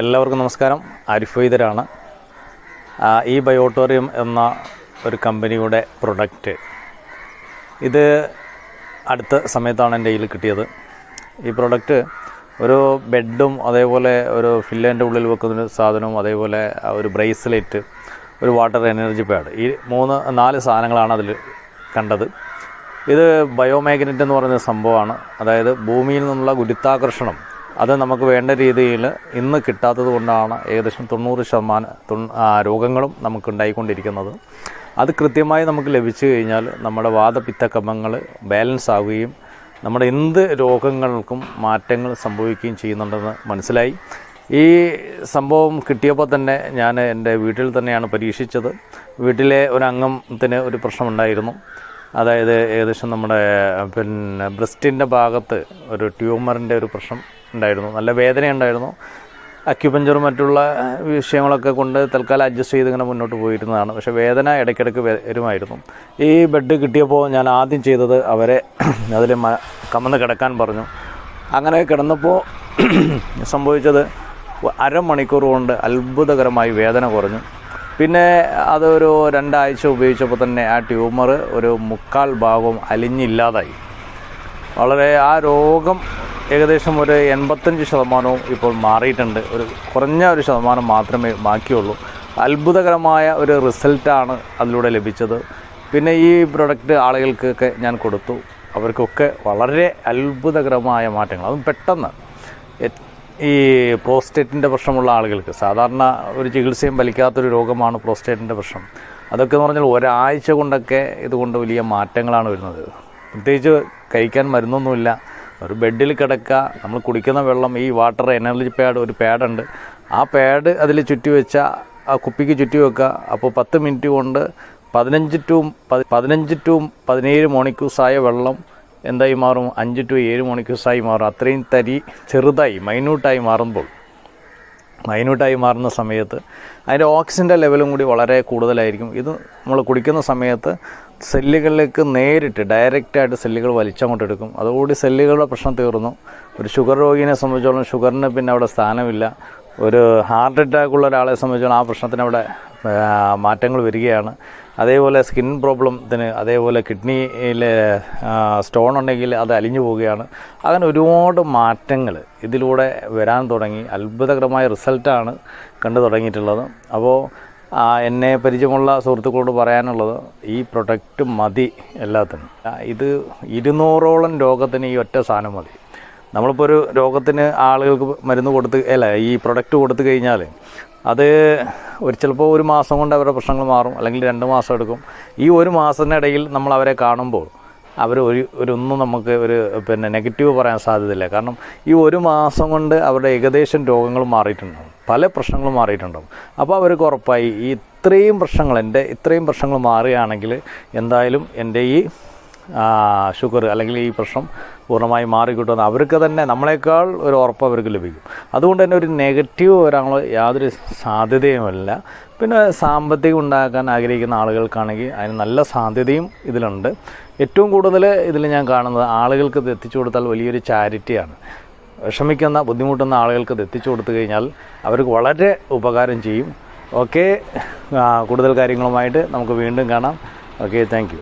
എല്ലാവർക്കും നമസ്കാരം. ആരിഫ് വൈദരാണ് ഈ ബയോട്ടോറിയം എന്ന ഒരു കമ്പനിയുടെ പ്രൊഡക്റ്റ്. ഇത് അടുത്ത സമയത്താണ് എന്റെ കയ്യിൽ കിട്ടിയത്. ഈ പ്രൊഡക്റ്റ് ഒരു ബെഡും അതേപോലെ ഒരു ഫില്ലന്റെ ഉള്ളിൽ വെക്കുന്ന ഒരു സാധനവും അതേപോലെ ഒരു ബ്രേസ്ലെറ്റ് ഒരു വാട്ടർ എനർജി പാഡ്. ഈ മൂന്ന് നാല് സാധനങ്ങളാണ് അതിൽ കണ്ടത്. ഇത് ബയോമാഗ്നറ്റ് എന്ന് പറയുന്ന സംഭവമാണ്. അതായത് ഭൂമിയിൽ നിന്നുള്ള ഗുരുത്താകർഷണം അത് നമുക്ക് വേണ്ട രീതിയിൽ ഇന്ന് കിട്ടാത്തത് കൊണ്ടാണ് ഏകദേശം തൊണ്ണൂറ് ശതമാനം രോഗങ്ങളും നമുക്ക് ഉണ്ടായിക്കൊണ്ടിരിക്കുന്നത്. അത് കൃത്യമായി നമുക്ക് ലഭിച്ചു കഴിഞ്ഞാൽ നമ്മുടെ വാദപിത്തകമ്മങ്ങൾ ബാലൻസ് ആവുകയും നമ്മുടെ എന്ത് രോഗങ്ങൾക്കും മാറ്റങ്ങൾ സംഭവിക്കുകയും ചെയ്യുന്നുണ്ടെന്ന് മനസ്സിലായി. ഈ സംഭവം കിട്ടിയപ്പോൾ തന്നെ ഞാൻ എന്റെ വീട്ടിൽ തന്നെയാണ് പരീക്ഷിച്ചത്. വീട്ടിലെ ഒരു അംഗത്തിന് ഒരു പ്രശ്നമുണ്ടായിരുന്നു. അതായത് ഏകദേശം നമ്മുടെ പിന്നെ ബ്രസ്റ്റിന്റെ ഭാഗത്ത് ഒരു ട്യൂമറിന്റെ ഒരു പ്രശ്നം ഉണ്ടായിരുന്നു. നല്ല വേദന ഉണ്ടായിരുന്നു. അക്യുപഞ്ചറും മറ്റുള്ള വിഷയങ്ങളൊക്കെ കൊണ്ട് തൽക്കാലം അഡ്ജസ്റ്റ് ചെയ്ത് ഇങ്ങനെ മുന്നോട്ട് പോയിരുന്നതാണ്. പക്ഷേ വേദന ഇടയ്ക്കിടയ്ക്ക് വരുമായിരുന്നു. ഈ ബെഡ് കിട്ടിയപ്പോൾ ഞാൻ ആദ്യം ചെയ്തത് അവരെ അതിൽ കമന്ന് കിടക്കാൻ പറഞ്ഞു. അങ്ങനെ കിടന്നപ്പോൾ സംഭവിച്ചത് അരമണിക്കൂർ കൊണ്ട് അത്ഭുതകരമായി വേദന കുറഞ്ഞു. പിന്നെ അതൊരു രണ്ടാഴ്ച ഉപയോഗിച്ചപ്പോൾ തന്നെ ആ ട്യൂമർ ഒരു മുക്കാൽ ഭാഗവും അലിഞ്ഞില്ലാതായി. വളരെ ആ രോഗം ഏകദേശം ഒരു എൺപത്തഞ്ച് ശതമാനവും ഇപ്പോൾ മാറിയിട്ടുണ്ട്. ഒരു കുറഞ്ഞ ഒരു ശതമാനം മാത്രമേ ബാക്കിയുള്ളൂ. അത്ഭുതകരമായ ഒരു റിസൾട്ടാണ് അതിലൂടെ ലഭിച്ചത്. പിന്നെ ഈ പ്രൊഡക്റ്റ് ആളുകൾക്കൊക്കെ ഞാൻ കൊടുത്തു. അവർക്കൊക്കെ വളരെ അത്ഭുതകരമായ മാറ്റങ്ങൾ. അതും പെട്ടെന്ന്. ഈ പ്രോസ്റ്റേറ്റിന്റെ പ്രശ്നമുള്ള ആളുകൾക്ക് സാധാരണ ഒരു ചികിത്സയും ഫലിക്കാത്തൊരു രോഗമാണ് പ്രോസ്റ്റേറ്റിന്റെ പ്രശ്നം. അതൊക്കെ എന്ന് പറഞ്ഞാൽ ഒരാഴ്ച കൊണ്ടൊക്കെ ഇതുകൊണ്ട് വലിയ മാറ്റങ്ങളാണ് വരുന്നത്. പ്രത്യേകിച്ച് കഴിക്കാൻ മരുന്നൊന്നുമില്ല. ഒരു ബെഡിൽ കിടക്കുക നമ്മൾ കുടിക്കുന്ന വെള്ളം ഈ വാട്ടർ എനർജി പാഡ് ഒരു പാഡുണ്ട് ആ പാഡ് അതിൽ ചുറ്റി വെച്ച ആ കുപ്പിക്ക് ചുറ്റി വെക്കുക. അപ്പോൾ പത്ത് മിനിറ്റ് കൊണ്ട് പതിനഞ്ച് ടു പതി- പതിനഞ്ച് ടു പതിനേഴ് മണിക്കൂസായ വെള്ളം എന്തായി മാറും? അഞ്ച് ടു ഏഴ് മണിക്കൂസായി മാറും. അത്രയും തരി ചെറുതായി മൈന്യൂട്ടായി മാറുമ്പോൾ. മൈന്യൂട്ടായി മാറുന്ന സമയത്ത് അതിന്റെ ഓക്സിജന്റെ ലെവലും കൂടി വളരെ കൂടുതലായിരിക്കും. ഇത് നമ്മൾ കുടിക്കുന്ന സമയത്ത് സെല്ലുകളിലേക്ക് നേരിട്ട് ഡയറക്റ്റായിട്ട് സെല്ലുകൾ വലിച്ചങ്ങോട്ടെടുക്കും അതോടുകൂടി സെല്ലുകളുടെ പ്രശ്നം തീർന്നു. ഒരു ഷുഗർ രോഗിനെ സംബന്ധിച്ചോളം ഷുഗറിന് പിന്നെ അവിടെ സ്ഥാനമില്ല. ഒരു ഹാർട്ട് അറ്റാക്ക് ഉള്ള ഒരാളെ സംബന്ധിച്ചോളം ആ പ്രശ്നത്തിന് അവിടെ മാറ്റങ്ങൾ വരികയാണ്. അതേപോലെ സ്കിൻ പ്രോബ്ലത്തിന് അതേപോലെ കിഡ്നിയിലെ സ്റ്റോൺ ഉണ്ടെങ്കിൽ അത് അലിഞ്ഞു പോവുകയാണ്. അങ്ങനെ ഒരുപാട് മാറ്റങ്ങൾ ഇതിലൂടെ വരാൻ തുടങ്ങി. അത്ഭുതകരമായ റിസൾട്ടാണ് കണ്ടു തുടങ്ങിയിട്ടുള്ളത്. അപ്പോൾ എന്നെ പരിചയമുള്ള സുഹൃത്തുക്കളോട് പറയാനുള്ളത് ഈ പ്രൊഡക്റ്റ് മതി എല്ലാത്തിനും. ഇത് ഇരുന്നൂറോളം രോഗത്തിന് ഈ ഒറ്റ സാധനം മതി. നമ്മളിപ്പോൾ ഒരു രോഗത്തിന് ആളുകൾക്ക് മരുന്ന് കൊടുത്ത് അല്ല ഈ പ്രൊഡക്റ്റ് കൊടുത്തു കഴിഞ്ഞാൽ അത് ഒരു ചിലപ്പോൾ ഒരു മാസം കൊണ്ട് അവരുടെ പ്രശ്നങ്ങൾ മാറും അല്ലെങ്കിൽ രണ്ട് മാസം എടുക്കും. ഈ ഒരു മാസത്തിനിടയിൽ നമ്മൾ അവരെ കാണുമ്പോൾ അവർ ഒരു ഒരു ഒന്നും നമുക്ക് ഒരു പിന്നെ നെഗറ്റീവ് പറയാൻ സാധ്യതയില്ല. കാരണം ഈ ഒരു മാസം കൊണ്ട് അവരുടെ ഏകദേശം രോഗങ്ങൾ മാറിയിട്ടുണ്ടാവും. പല പ്രശ്നങ്ങളും മാറിയിട്ടുണ്ടാവും. അപ്പോൾ അവർക്ക് ഉറപ്പായി ഈ ഇത്രയും പ്രശ്നങ്ങൾ എന്റെ ഇത്രയും പ്രശ്നങ്ങൾ മാറുകയാണെങ്കിൽ എന്തായാലും എന്റെ ഈ ഷുഗർ അല്ലെങ്കിൽ ഈ പ്രശ്നം പൂർണമായി മാറിക്കിട്ടുമെന്ന് അവർക്ക് തന്നെ നമ്മളെക്കാൾ ഒരു ഉറപ്പ് അവർക്ക് ലഭിക്കും. അതുകൊണ്ട് തന്നെ ഒരു നെഗറ്റീവ് വരാനുള്ള യാതൊരു സാധ്യതയുമില്ല. പിന്നെ സാമ്പത്തികം ഉണ്ടാക്കാൻ ആഗ്രഹിക്കുന്ന ആളുകൾക്കാണെങ്കിൽ അതിന് നല്ല സാധ്യതയും ഇതിലുണ്ട്. ഏറ്റവും കൂടുതൽ ഇതിൽ ഞാൻ കാണുന്നത് ആളുകൾക്ക് ഇത് എത്തിച്ചു കൊടുത്താൽ വലിയൊരു ചാരിറ്റിയാണ്. വിഷമിക്കുന്ന ബുദ്ധിമുട്ടുന്ന ആളുകൾക്ക് ഇത് എത്തിച്ചു കൊടുത്തു കഴിഞ്ഞാൽ അവർക്ക് വളരെ ഉപകാരം ചെയ്യും. ഓക്കെ കൂടുതൽ കാര്യങ്ങളുമായിട്ട് നമുക്ക് വീണ്ടും കാണാം. Okay thank